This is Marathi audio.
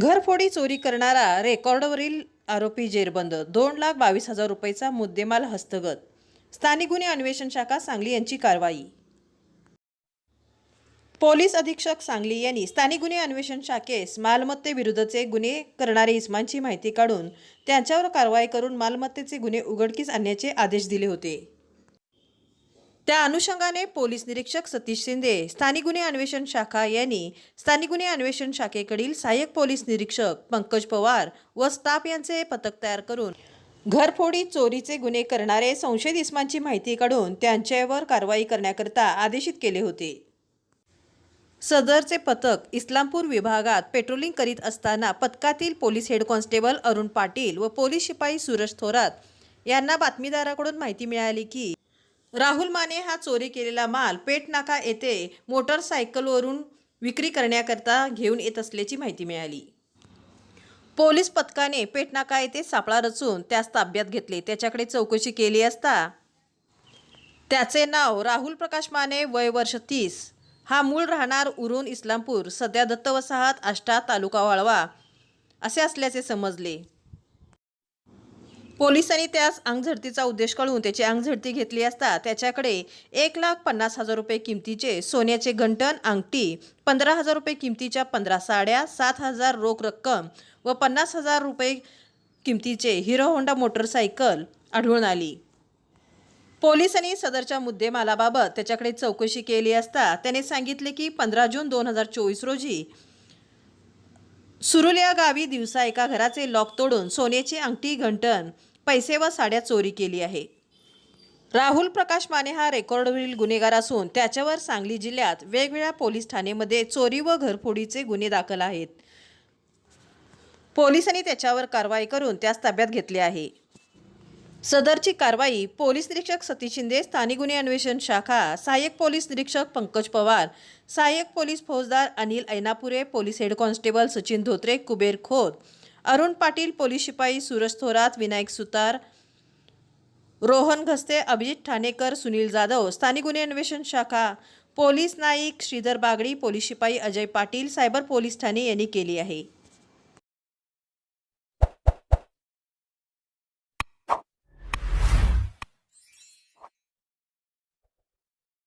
घरफोडी चोरी करणारा रेकॉर्डवरील आरोपी जेरबंद दोन लाख बावीस हजार रुपयेचा मुद्देमाल हस्तगत. स्थानिक गुन्हे अन्वेषण शाखा सांगली यांची कारवाई. पोलीस अधीक्षक सांगली यांनी स्थानिक गुन्हे अन्वेषण शाखेस मालमत्तेविरुद्धचे गुन्हे करणारे इस्मांची माहिती काढून त्यांच्यावर कारवाई करून मालमत्तेचे गुन्हे उघडकीस आणण्याचे आदेश दिले होते. त्या अनुषंगाने पोलीस निरीक्षक सतीश शिंदे स्थानिक गुन्हे अन्वेषण शाखा यांनी स्थानिक गुन्हे अन्वेषण शाखेकडील सहाय्यक पोलीस निरीक्षक पंकज पवार व स्टाफ यांचे पथक तयार करून घरफोडी चोरीचे गुन्हे करणारे संशयित इस्मांची माहिती काढून त्यांच्यावर कारवाई करण्याकरता आदेशित केले होते. सदरचे पथक इस्लामपूर विभागात पेट्रोलिंग करीत असताना पथकातील police head constable Arun Patil व पोलीस शिपाई सूरज थोरात यांना बातमीदाराकडून माहिती मिळाली की राहुल माने हा चोरी केलेला माल पेटनाका येथे मोटरसायकलवरून विक्री करण्याकरता घेऊन येत असल्याची माहिती मिळाली. पोलीस पथकाने पेटनाका येथे सापळा रचून त्यास ताब्यात घेतले. त्याच्याकडे चौकशी केली असता त्याचे नाव राहुल प्रकाश माने वय वर्ष तीस. हा मूळ राहणार उरून इस्लामपूर सध्या दत्त वसाहत आष्टा तालुका वाळवा असे असल्याचे समजले. पोलिसांनी त्यास अंगझडतीचा उद्देश कळून त्याची अंगझडती घेतली असता त्याच्याकडे एक लाख पन्नास हजार रुपये किमतीचे सोन्याचे गंटन अंगठी पंधरा हजार रुपये किमतीच्या पंधरा साड्या सात हजार रोख रक्कम व पन्नास हजार रुपये किमतीचे हिरो होंडा मोटरसायकल आढळून आली. पोलिसांनी सदरच्या मुद्देमालाबाबत त्याच्याकडे चौकशी केली असता त्याने सांगितले की पंधरा जून दोन हजार चोवीस रोजी सुरुलिया गावी दिवसा एका घराचे लॉक तोडून सोन्याची अंगठी घंटण पैसे व साड्या चोरी केली आहे. राहुल प्रकाश माने हा रेकॉर्डवरील गुन्हेगार असून त्याच्यावर सांगली जिल्ह्यात वेगवेगळ्या पोलीस ठाणेमध्ये चोरी व घरफोडीचे गुन्हे दाखल आहेत. पोलिसांनी त्याच्यावर कारवाई करून त्यास ताब्यात घेतले आहे. सदरची कारवाई पोलीस निरीक्षक सतीश शिंदे स्थानिक गुन्हे अन्वेषण शाखा सहाय्यक पोलीस निरीक्षक पंकज पवार सहाय्यक पोलीस फौजदार Anil Ainapure police head constable Sachin Dhotre Kuber Khot Arun Patil police शिपाई सूरज थोरात विनायक सुतार रोहन घस्ते अभिजित ठाणेकर सुनील जाधव स्थानिक गुन्हे अन्वेषण शाखा पोलीस नाईक श्रीधर बागडी पोलीस शिपाई अजय पाटील सायबर पोलीस ठाणे यांनी केली आहे.